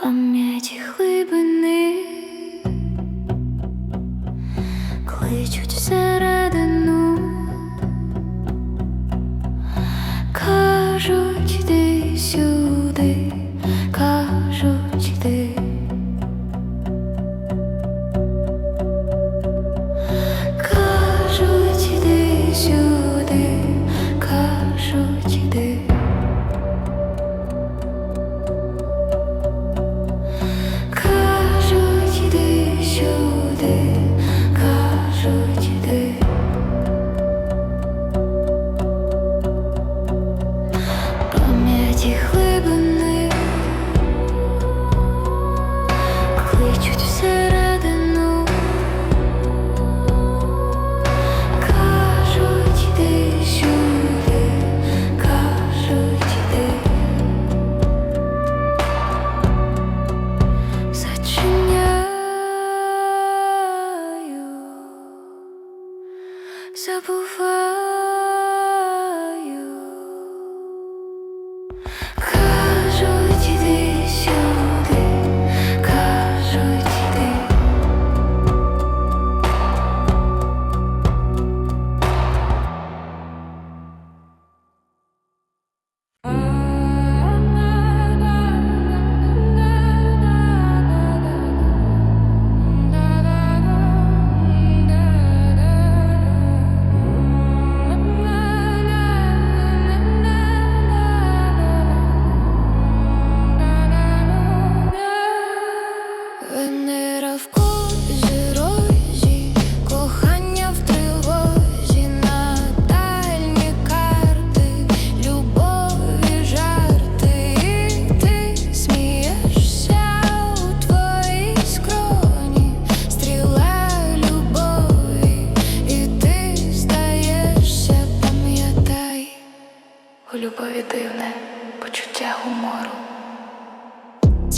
памяти глыбины.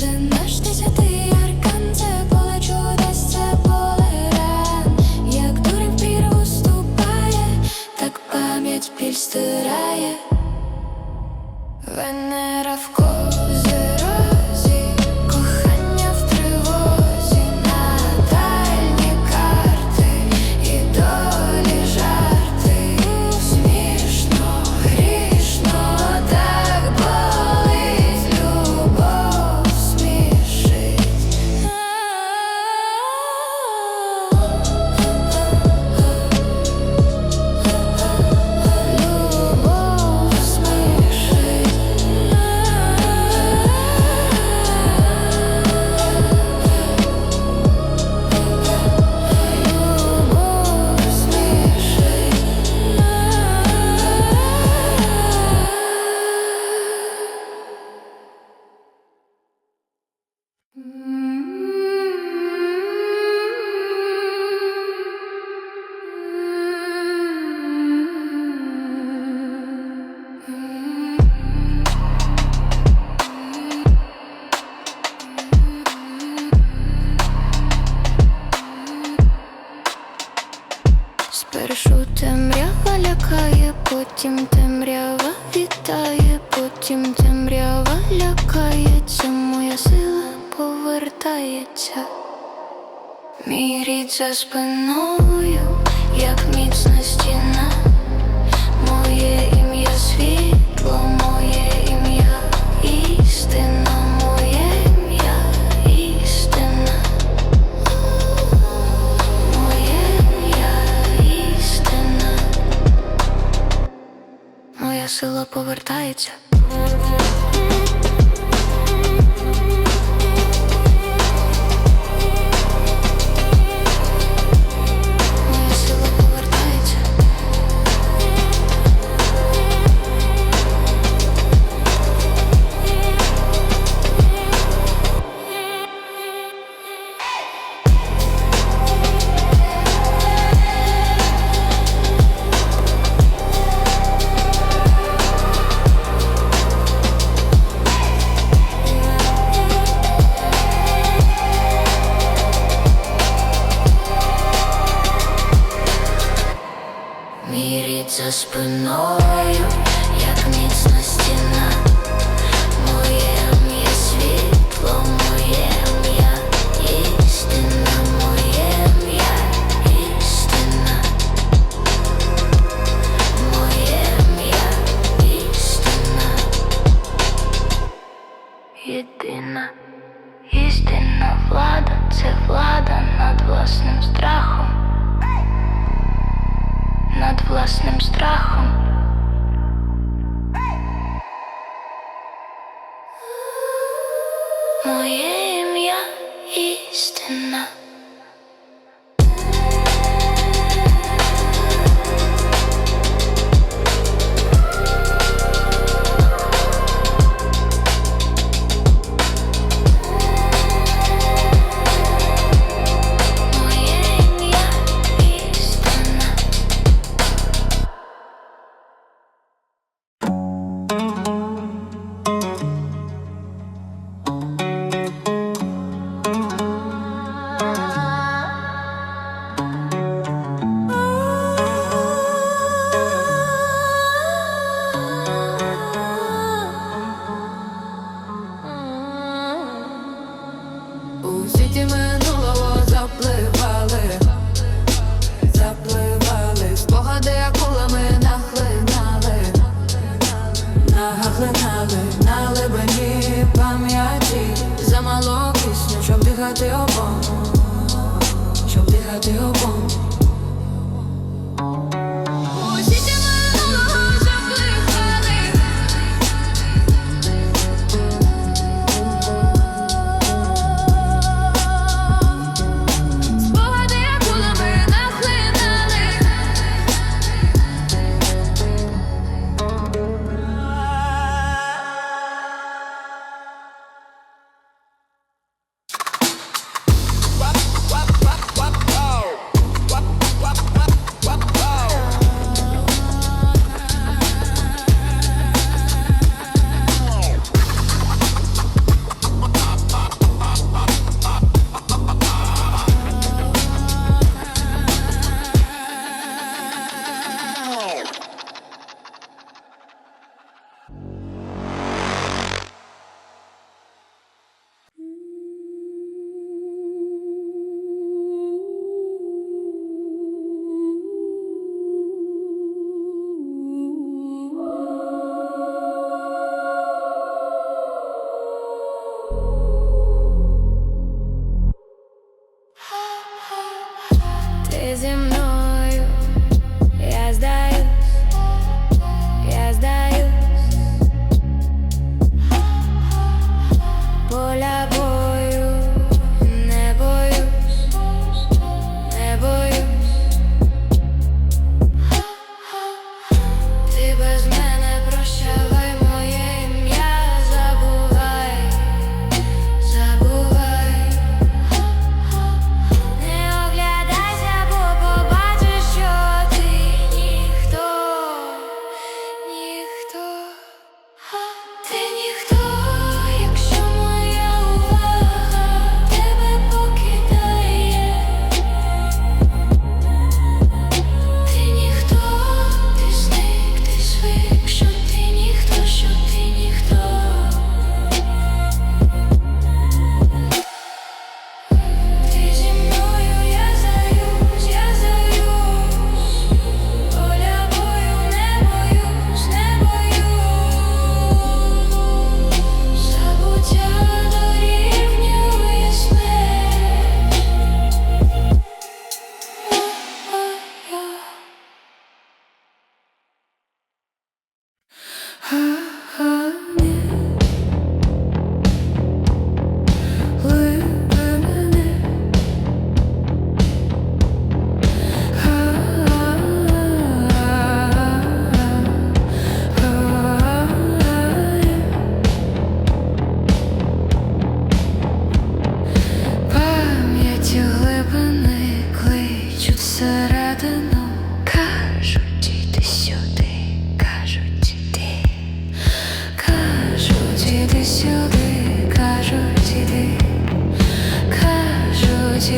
Це наш десятий аркан, це поле чудес, це поле ран. Венера в Спершу темрява лякає, потім темрява вітає, потім темрява лякається, моя сила повертається, мій рід за спиною, як міцно. за спиною, як міцна стіна. Моє ім'я істина. канави на лебені пам'яті. Замало кисню, щоб дихати обом, щоб дихати обом.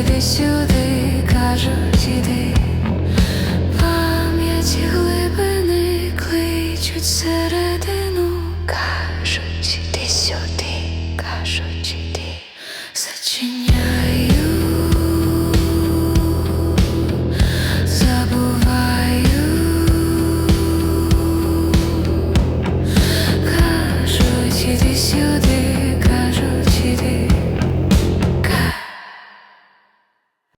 іди сюди, кажуть, іди, пам'яті глибини кличуть серед.